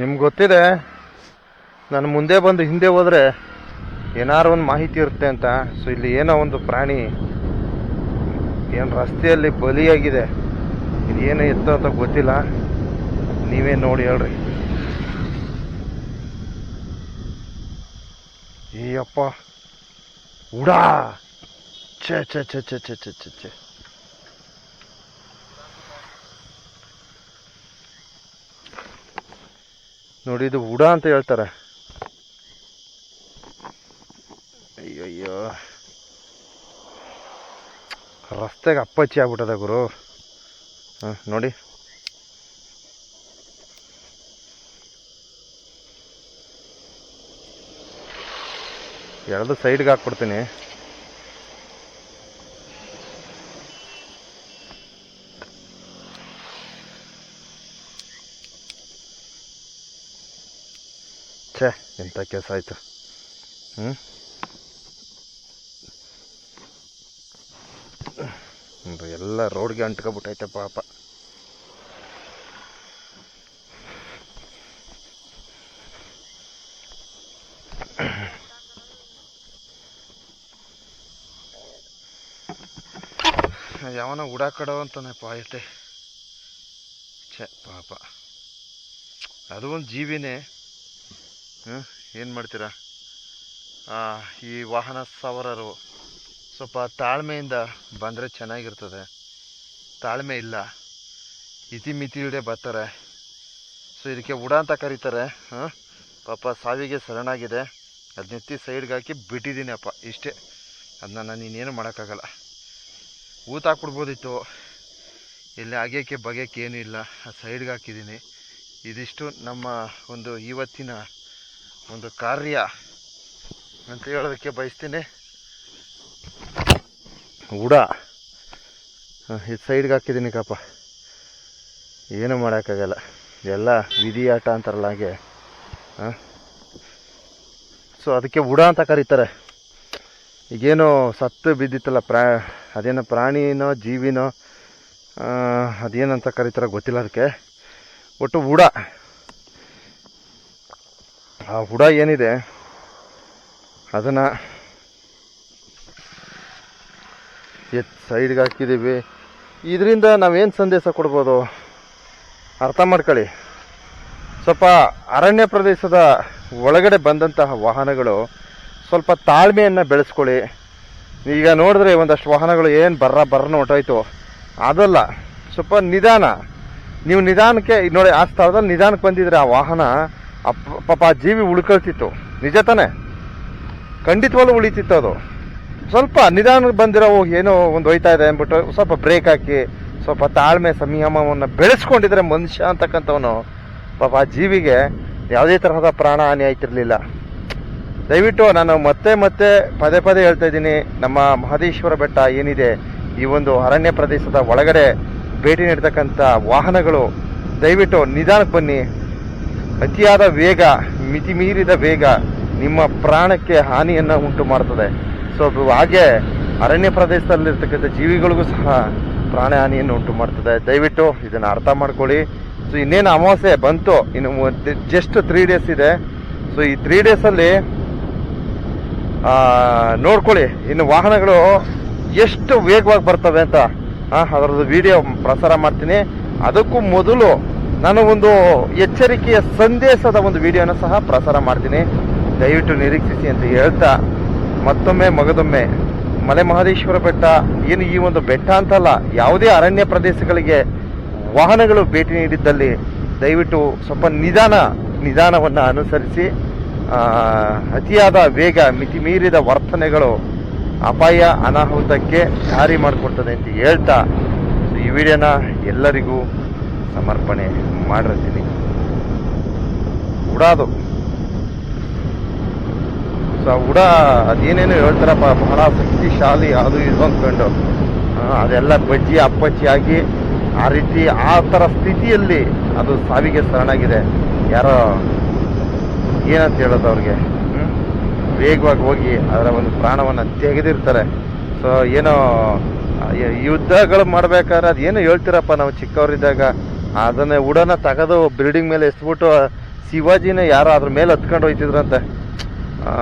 ನಿಮ್ಗೆ ಗೊತ್ತಿದೆ, ನಾನು ಮುಂದೆ ಬಂದು ಹಿಂದೆ ಹೋದರೆ ಏನಾರು ಒಂದು ಮಾಹಿತಿ ಇರುತ್ತೆ ಅಂತ. ಸೊ ಇಲ್ಲಿ ಏನೋ ಒಂದು ಪ್ರಾಣಿ, ಏನು ರಸ್ತೆಯಲ್ಲಿ ಬಲಿಯಾಗಿದೆ ಇದೇನು ಎತ್ತ ಅಂತ ಗೊತ್ತಿಲ್ಲ. ನೀವೇ ನೋಡಿ ಹೇಳ್ರಿ. ಏಯಪ್ಪ. ಉಡಾ! ಛೇ ಛೇ ಛೇ ಛೇ ಛೇ ಛೇ ಛೇ ಛೇ. ನೋಡಿ, ಇದು ಉಡ ಅಂತ ಹೇಳ್ತಾರೆ. ಅಯ್ಯಯ್ಯೋ. ರಸ್ತೆಗೆ ಅಪ್ಪಚ್ಚಿ ಆಗ್ಬಿಟ್ಟದ ಗುರು. ಹಾಂ, ನೋಡಿ. ಎರಡು ಸೈಡ್ಗೆ ಹಾಕ್ಬಿಡ್ತೀನಿ. ಛೇ ಎಂಥ ಕೆಲಸ ಆಯಿತು ಹ್ಞೂ ಒಂದು ಎಲ್ಲ ರೋಡ್ಗೆ ಅಂಟ್ಕೊಬಿಟ್ಟೈತೆ ಪಾಪ ಯಾವನ ಉಡಾಕಡೋ ಅಂತಾನೆ ಪಾಯತೆ ಛೇ ಪಾಪ ಅದು ಒಂದು ಜೀವಿನೇ ಏನು ಮಾಡ್ತೀರಾ? ಈ ವಾಹನ ಸವಾರರು ಸ್ವಲ್ಪ ತಾಳ್ಮೆಯಿಂದ ಬಂದರೆ ಚೆನ್ನಾಗಿರ್ತದೆ. ತಾಳ್ಮೆ ಇಲ್ಲ. ಇತಿಮಿತಿ ಇಡೇ ಬರ್ತಾರೆ. ಸೊ ಇದಕ್ಕೆ ಉಡ ಅಂತ ಕರೀತಾರೆ. ಹಾಂ ಪಾಪ ಸಾವಿಗೆ ಶರಣಾಗಿದೆ. ಅದನ್ನೆತ್ತಿ ನೆತ್ತಿ ಸೈಡ್ಗೆ ಹಾಕಿ ಬಿಟ್ಟಿದ್ದೀನಿ ಅಪ್ಪ, ಇಷ್ಟೇ. ಅದನ್ನ ನಾನು ಇನ್ನೇನು ಮಾಡೋಕ್ಕಾಗಲ್ಲ. ಊತ ಹಾಕ್ಬಿಡ್ಬೋದಿತ್ತು. ಇಲ್ಲಿ ಆಗ್ಯಕ್ಕೆ ಬಗೆಯಕ್ಕೆ ಏನೂ ಇಲ್ಲ. ಆ ಸೈಡ್ಗೆ ಹಾಕಿದ್ದೀನಿ ಇದಿಷ್ಟು ನಮ್ಮ ಒಂದು ಇವತ್ತಿನ ಒಂದು ಕಾರ್ಯ ಅಂತ ಹೇಳೋದಕ್ಕೆ ಬಯಸ್ತೀನಿ. ಉಡ. ಇದು ಸೈಡ್ಗೆ ಹಾಕಿದ್ದೀನಿ ಕಪ್ಪ. ಏನು ಮಾಡೋಕ್ಕಾಗಲ್ಲ. ಎಲ್ಲ ವಿಧಿ ಆಟ ಅಂತಾರಲ್ಲ ಹಾಗೆ. ಹಾಂ? ಸೊ ಅದಕ್ಕೆ ಉಡ ಅಂತ ಕರೀತಾರೆ. ಈಗೇನು ಸತ್ತು ಬಿದ್ದಿತ್ತಲ್ಲ, ಪ್ರಾ, ಅದೇನೋ ಪ್ರಾಣಿನೋ, ಜೀವಿನೋ ಅದೇನಂತ ಕರೀತಾರೋ ಗೊತ್ತಿಲ್ಲ ಅದಕ್ಕೆ. ಒಟ್ಟು ಉಡ. ಆ ಹುಡ ಏನಿದೆ, ಅದನ್ನು ಎತ್ ಸೈಡ್ಗೆ ಹಾಕಿದ್ದೀವಿ ಇದರಿಂದ ನಾವೇನು ಸಂದೇಶ ಕೊಡ್ಬೋದು? ಅರ್ಥ ಮಾಡ್ಕೊಳ್ಳಿ. ಸ್ವಲ್ಪ ಅರಣ್ಯ ಪ್ರದೇಶದ ಒಳಗಡೆ ಬಂದಂತಹ ವಾಹನಗಳು ಸ್ವಲ್ಪ ತಾಳ್ಮೆಯನ್ನು ಬೆಳೆಸ್ಕೊಳ್ಳಿ. ಈಗ ನೋಡಿದ್ರೆ ಒಂದಷ್ಟು ವಾಹನಗಳು ಏನು ಬರ್ರ ಬರ್ರನ ಹೊಟ್ಟೋಯ್ತು ಅದಲ್ಲ, ಸ್ವಲ್ಪ ನಿಧಾನ. ನೀವು ನಿಧಾನಕ್ಕೆ ನೋಡಿ ಆ ಸ್ಥಳದಲ್ಲಿ ನಿಧಾನಕ್ಕೆ ಬಂದಿದ್ರೆ ಆ ವಾಹನ ಪಾಪ ಆ ಜೀವಿ ಉಳ್ಕೊಳ್ತಿತ್ತು. ನಿಜ ತಾನೆ? ಖಂಡಿತವಾಗ್ಲೂ ಉಳಿತಿತ್ತು ಅದು. ಸ್ವಲ್ಪ ನಿಧಾನಕ್ಕೆ ಬಂದಿರೋ ಏನೋ ಒಂದು ಹೋಯ್ತಾ ಇದೆ ಅಂದ್ಬಿಟ್ಟು ಸ್ವಲ್ಪ ಬ್ರೇಕ್ ಹಾಕಿ, ಸ್ವಲ್ಪ ತಾಳ್ಮೆ ಸಂಯಮವನ್ನು ಬೆಳೆಸ್ಕೊಂಡಿದ್ರೆ ಮನುಷ್ಯ ಅಂತಕ್ಕಂಥವನು ಪಾಪ ಆ ಜೀವಿಗೆ ಯಾವುದೇ ತರಹದ ಪ್ರಾಣ ಹಾನಿ ಆಯ್ತಿರ್ಲಿಲ್ಲ ದಯವಿಟ್ಟು ನಾನು ಮತ್ತೆ ಮತ್ತೆ ಪದೇ ಪದೇ ಹೇಳ್ತಾ ಇದ್ದೀನಿ, ನಮ್ಮ ಮಹದೇಶ್ವರ ಬೆಟ್ಟ ಏನಿದೆ, ಈ ಒಂದು ಅರಣ್ಯ ಪ್ರದೇಶದ ಒಳಗಡೆ ಭೇಟಿ ನೀಡ್ತಕ್ಕಂಥ ವಾಹನಗಳು, ದಯವಿಟ್ಟು ನಿಧಾನಕ್ಕೆ ಬನ್ನಿ. ಅತಿಯಾದ ವೇಗ ಮಿತಿ ಮೀರಿದ ವೇಗ ನಿಮ್ಮ ಪ್ರಾಣಕ್ಕೆ ಹಾನಿಯನ್ನು ಉಂಟು ಮಾಡ್ತದೆ. ಸೊ ಹಾಗೆ ಅರಣ್ಯ ಪ್ರದೇಶದಲ್ಲಿರ್ತಕ್ಕಂಥ ಜೀವಿಗಳಿಗೂ ಸಹ ಪ್ರಾಣ ಹಾನಿಯನ್ನು ಉಂಟು ಮಾಡ್ತದೆ. ದಯವಿಟ್ಟು ಇದನ್ನು ಅರ್ಥ ಮಾಡ್ಕೊಳ್ಳಿ. ಸೊ ಇನ್ನೇನು ಅಮಾವಾಸ್ಯೆ ಬಂತು, ಇನ್ನು ಜಸ್ಟ್ ತ್ರೀ ಡೇಸ್ ಇದೆ. ಸೊ ಈ ತ್ರೀ ಡೇಸಲ್ಲಿ ನೋಡ್ಕೊಳ್ಳಿ. ಇನ್ನು ವಾಹನಗಳು ಎಷ್ಟು ವೇಗವಾಗಿ ಬರ್ತವೆ ಅಂತ. ಅದರದ್ದು ವಿಡಿಯೋ ಪ್ರಸಾರ ಮಾಡ್ತೀನಿ. ಅದಕ್ಕೂ ಮೊದಲು ನಾನು ಒಂದು ಎಚ್ಚರಿಕೆಯ ಸಂದೇಶದ ಒಂದು ವಿಡಿಯೋನ ಸಹ ಪ್ರಸಾರ ಮಾಡ್ತೀನಿ. ದಯವಿಟ್ಟು ನಿರೀಕ್ಷಿಸಿ ಅಂತ ಹೇಳ್ತಾ ಮತ್ತೊಮ್ಮೆ ಮಗದೊಮ್ಮೆ, ಮಲೆ ಮಹದೇಶ್ವರ ಬೆಟ್ಟ ಏನು ಈ ಒಂದು ಬೆಟ್ಟ ಅಂತಲ್ಲ, ಯಾವುದೇ ಅರಣ್ಯ ಪ್ರದೇಶಗಳಿಗೆ ವಾಹನಗಳು ಭೇಟಿ ನೀಡಿದ್ದಲ್ಲಿ ದಯವಿಟ್ಟು ಸ್ವಲ್ಪ ನಿಧಾನ, ನಿಧಾನವನ್ನು ಅನುಸರಿಸಿ ಅತಿಯಾದ ವೇಗ ಮಿತಿ ಮೀರಿದ ವರ್ತನೆಗಳು ಅಪಾಯ, ಅನಾಹುತಕ್ಕೆ ದಾರಿ ಮಾಡಿಕೊಡ್ತದೆ ಅಂತ ಹೇಳ್ತಾ ಈ ವಿಡಿಯೋನ ಎಲ್ಲರಿಗೂ ಸಮರ್ಪಣೆ ಮಾಡಿರ್ತೀನಿ. ಉಡಾದು. ಸೊ, ಆ ಉಡ, ಅದೇನೇನು ಹೇಳ್ತಾರಪ್ಪ, ಬಹಳ ಶಕ್ತಿಶಾಲಿ ಅದು ಇದು ಅಂದ್ಕೊಂಡು. ಅದೆಲ್ಲ ಬಜ್ಜಿ ಅಪ್ಪಚ್ಚಿ ಆಗಿ ಆ ರೀತಿ ಆ ಥರ ಸ್ಥಿತಿಯಲ್ಲಿ ಅದು ಸಾವಿಗೆ ಶರಣಾಗಿದೆ. ಯಾರೋ ಏನಂತ ಹೇಳೋದು ಅವ್ರಿಗೆ? ವೇಗವಾಗಿ ಹೋಗಿ ಅದರ ಒಂದು ಪ್ರಾಣವನ್ನು ತೆಗೆದಿರ್ತಾರೆ. ಸೊ, ಏನೋ ಯುದ್ಧಗಳು ಮಾಡ್ಬೇಕಾದ್ರೆ ಅದೇನು ಹೇಳ್ತೀರಪ್ಪ ನಾವು ಚಿಕ್ಕವರಿದ್ದಾಗ. ಅದನ್ನೇ ಉಡನ ತೆಗೆದು ಬಿಲ್ಡಿಂಗ್ ಮೇಲೆ ಎಸ್ಬಿಟ್ಟು, ಶಿವಾಜಿನ ಯಾರೋ ಅದ್ರ ಮೇಲೆ ಹತ್ಕೊಂಡು ಹೋಯ್ತಿದ್ರಂತೆ.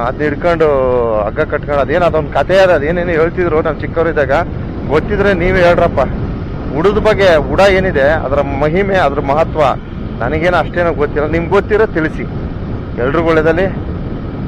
ಅದನ್ನ ಹಿಡ್ಕೊಂಡು ಹಗ್ಗ ಕಟ್ಕೊಂಡು, ಅದೇನು ಅದೊಂದು ಕತೆ ಅದ, ಅದೇನೇನು ಹೇಳ್ತಿದ್ರು ನಾವು ಚಿಕ್ಕವರಿದ್ದಾಗ ಗೊತ್ತಿದ್ರೆ ನೀವೇ ಹೇಳ್ರಪ್ಪ. ಉಡದ ಬಗ್ಗೆ ಉಡ ಏನಿದೆ, ಅದರ ಮಹಿಮೆ, ಅದ್ರ ಮಹತ್ವ ನನಗೇನು ಅಷ್ಟೇನೋ ಗೊತ್ತಿಲ್ಲ. ನಿಮ್ಗೆ ಗೊತ್ತಿರೋ ತಿಳಿಸಿ. ಎಲ್ರಿಗೂ ಒಳ್ಳೆಯದಲ್ಲಿ